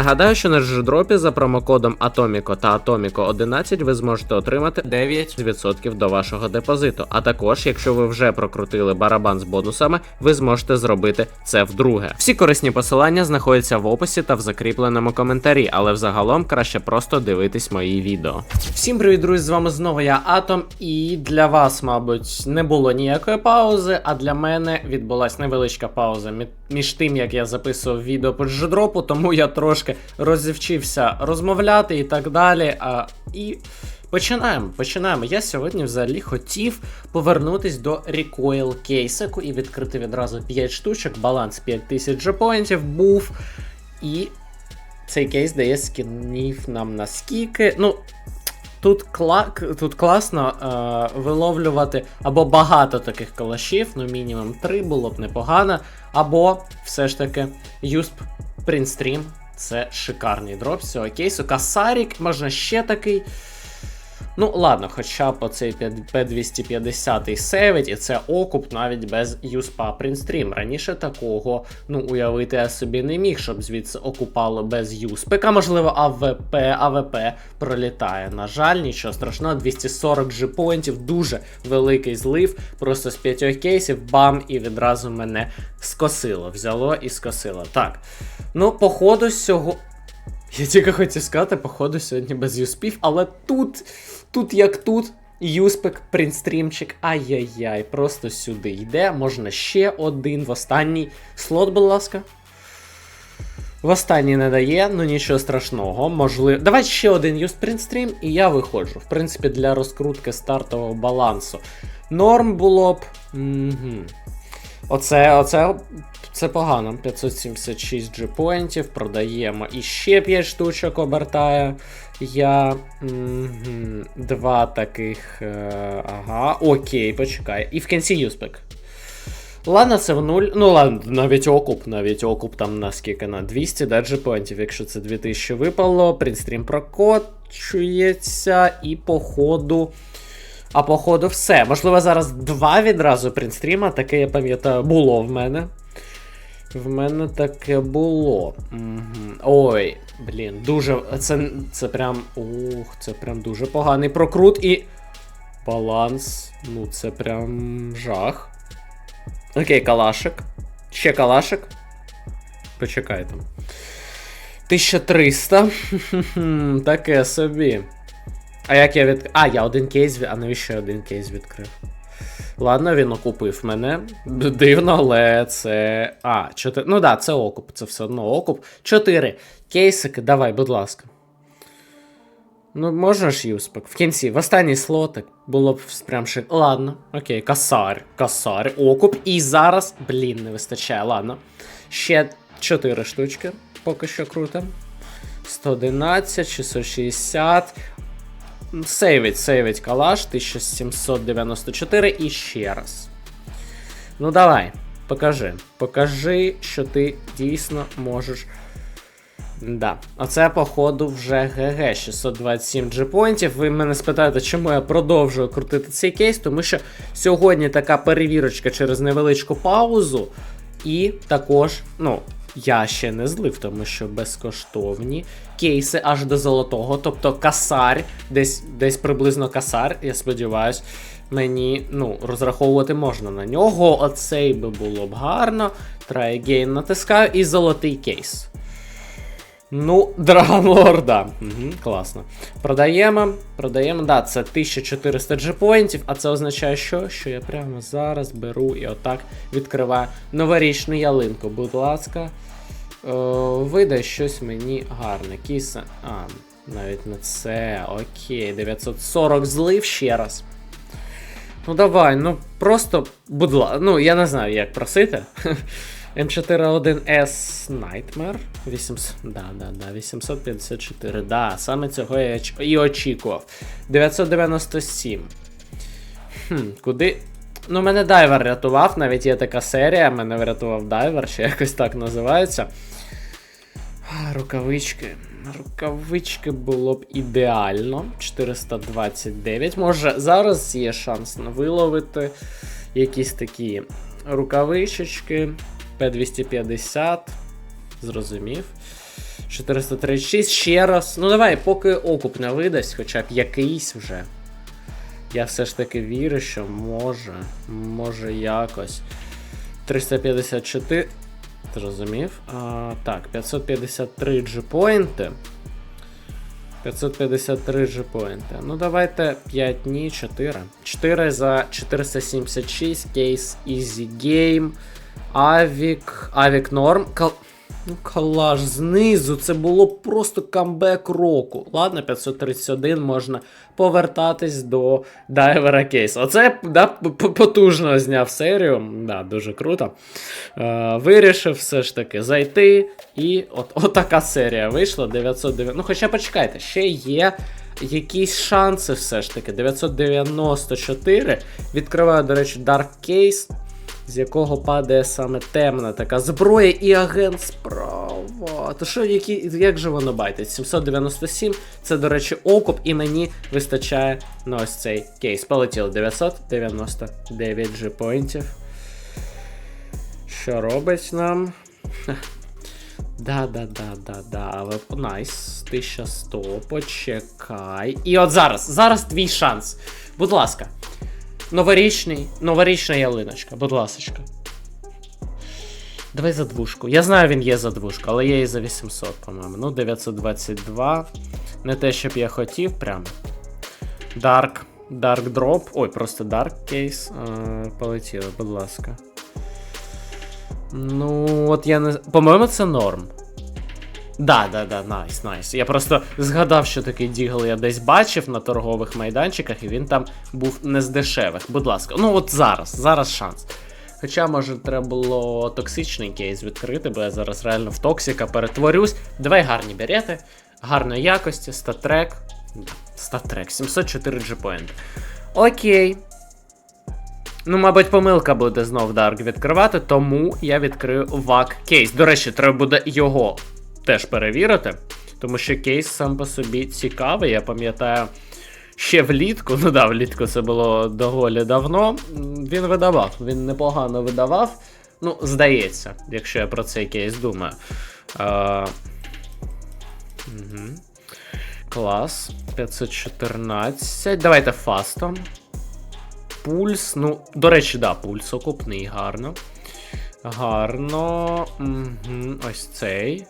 Нагадаю, що на дждропі за промокодом Atomico та Atomico 11 ви зможете отримати 9% до вашого депозиту. А також, якщо ви вже прокрутили барабан з бонусами, ви зможете зробити це вдруге. Всі корисні посилання знаходяться в описі та в закріпленому коментарі, але взагалом краще просто дивитись мої відео. Всім привіт, друзі! З вами знову я Атом, і для вас, мабуть, не було ніякої паузи, а для мене відбулась невеличка пауза між тим, як я записував відео по дждропу, тому я трошки розівчився розмовляти і так далі. А, і починаємо. Починаємо. Я сьогодні взагалі хотів повернутись до Recoil кейсику і відкрити відразу 5 штучок. Баланс 5000 джепоінтів був. І цей кейс дає скінів нам на скільки. Ну, Тут, кла... тут класно е, виловлювати або багато таких калашів, ну мінімум 3 було б непогано, або все ж таки Print Stream. Це шикарний дроп з цього кейсу. Касарік, можна ще такий. Ну, ладно, хоча б оцей P250 сейвить, і це окуп навіть без USPA Printstream. Раніше такого ну, уявити я собі не міг, щоб звідси окупало без USP. Можливо, АВП, АВП пролітає. На жаль, нічого страшного, 240 G-поінтів, дуже великий злив. Просто з п'ятьох кейсів, бам, і відразу мене скосило. Взяло і скосило. Так. Ну, походу, сього. Я тільки хотів сказати, походу, сьогодні без юспів, але тут, тут як тут, юспик, принтстрімчик, ай-яй-яй, просто сюди йде. Можна ще один в останній слот, будь ласка. В останній не дає, ну нічого страшного. Можливо. Давай ще один юст принтстрім, і я виходжу. В принципі, для розкрутки стартового балансу. Норм було б. Угу. Оце, оце це погано. 576 G-поінтів, продаємо. І ще 5 штучок обертає. Я. Мгм, Два таких. Е, ага, окей, почекай. І в кінці юспек. Ладно, це в нуль. Ну ладно, навіть окуп, навіть окуп там на скільки на 200 да, G-поінтів. Якщо це 2000 випало, принстрім прокочується, і походу. А походу, все. Можливо, зараз два відразу принстріма, таке я пам'ятаю, було в мене. В мене таке було. Угу. Ой, блін, дуже. Це, це прям. Ух, це прям дуже поганий прокрут і. Баланс. Ну, це прям жах. Окей, калашик. Ще калашик. Почекай там. 1300. Таке собі. А як я від. А, я один кейс. А навіщо я один кейс відкрив? Ладно, він окупив мене. Дивно, але це. А, 4. Ну да, це окуп, це все одно окуп. 4. Кейсики, давай, будь ласка. Ну, можна ж юспек. В кінці, в останній слотик було б прям шик. Ладно, окей, касар, касар, окуп. І зараз, блін, не вистачає. Ладно. Ще 4 штучки, поки що круто. 111, 660. Сейвить, сейвить калаш, 1794 і ще раз. Ну давай, покажи. Покажи, що ти дійсно можеш. Да. Оце, походу, вже ГГ 627 джепоінтів. Ви мене спитаєте, чому я продовжую крутити цей кейс, тому що сьогодні така перевірочка через невеличку паузу. І також, ну, я ще не злив, тому що безкоштовні кейси аж до золотого, тобто касар, десь десь приблизно касар, я сподіваюсь, мені ну, розраховувати можна на нього. Оцей би було б гарно. Try again натискаю і золотий кейс. Ну, Драгонлор, да. Угу, класно. Продаємо. Продаємо. Да, це 1400 джепоінтів, а це означає, що? Що я прямо зараз беру і отак відкриваю новорічну ялинку. Будь ласка. Е, видай щось мені гарне. Кіса. А, навіть не це. Окей, 940 злив ще раз. Ну давай, ну просто, будь ласка, ну я не знаю, як просити. М41S Nightmare. 800, да, да, да, 854. Да, саме цього я і очікував. 997. Хм, куди. Ну, мене дайвер рятував, навіть є така серія, мене врятував дайвер, ще якось так називається. Рукавички. Рукавички було б ідеально. 429. Може, зараз є шанс виловити якісь такі рукавичечки. P250. Зрозумів. 436. Ще раз. Ну давай, поки окуп не видасть, хоча б якийсь вже. Я все ж таки вірю, що може. Може якось. 354. Зрозумів. А, так, 553 джипоінти. 553 джипоінти. Ну, давайте 5 дні, 4. 4 за 476. Кейс Easy Game. Авік. Авік Норм. Кал... Ну, колаж знизу. Це було просто камбек року. Ладно, 531 можна повертатись до дайвера кейс. Оце да, потужно зняв серію. Да, дуже круто. Е, вирішив все ж таки зайти. І от, от така серія вийшла. 909. Ну, хоча почекайте, ще є. Якісь шанси все ж таки. 994. Відкриваю, до речі, Dark Case, з якого падає саме темна така зброя і агент справа. То що, які, як же воно байтить? 797. Це, до речі, окуп, і мені вистачає на ось цей кейс. Полетіло 999 G-поінтів. Що робить нам? Да, да, да, да, да, але найс, 1100, почекай. І от зараз, зараз твій шанс. Будь ласка. Новорічний, новорічна ялиночка, будь ласочка. Давай за двушку. Я знаю, він є за двушку, але є і за 800, по-моєму. Ну, 922. Не те, щоб я хотів, прям. Dark. Dark Drop. Ой, просто Dark Case. Е, полетіло, будь ласка. Ну, от я не. По-моєму, це норм. Да, да, да, найс, найс. Я просто згадав, що такий дігл я десь бачив на торгових майданчиках, і він там був не з дешевих. Будь ласка, ну от зараз, зараз шанс. Хоча, може, треба було токсичний кейс відкрити, бо я зараз реально в токсика перетворюсь. Давай гарні берети, гарної якості, статрек. Статрек, 704 G-point. Окей. Ну, мабуть, помилка буде знов Dark відкривати, тому я відкрию VAC кейс. До речі, треба буде його теж перевірити, тому що кейс сам по собі цікавий. Я пам'ятаю, ще влітку, ну да, влітку це було доволі давно. Він видавав, він непогано видавав. Ну, здається, якщо я про цей кейс думаю. А, угу. Клас. 514. Давайте фастом. Пульс. Ну, до речі, да, пульс окупний, гарно. Гарно. Угу. Ось цей.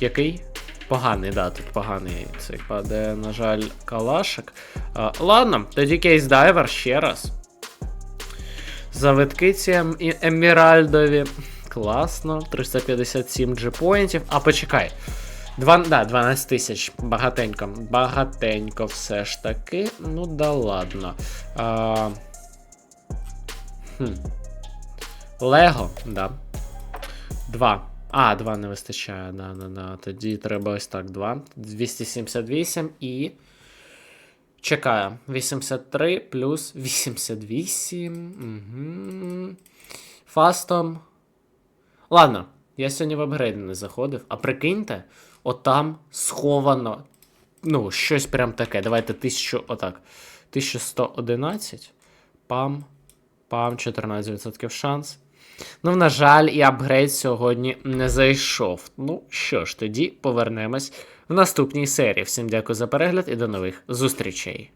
Який? Поганий, да, тут поганий цей падає, на жаль, калашик. А, ладно, тоді кейс дайвер ще раз. Завитки ці ем- еміральдові. Класно. 357 джипоінтів. А почекай. Два, да, 12 тисяч. Багатенько. Багатенько все ж таки. Ну да ладно. А... Хм. Лего, да. Два. А, два не вистачає, да, да, да. Тоді треба ось так, два. 278 і. Чекаю. 83 плюс 88. Угу. Фастом. Ладно, я сьогодні в апгрейд не заходив, а прикиньте, отам сховано. Ну, щось прям таке. Давайте 1000, отак. 1111. Пам. Пам, 14% шанс. Ну, на жаль, і апгрейд сьогодні не зайшов. Ну що ж, тоді повернемось в наступній серії. Всім дякую за перегляд і до нових зустрічей.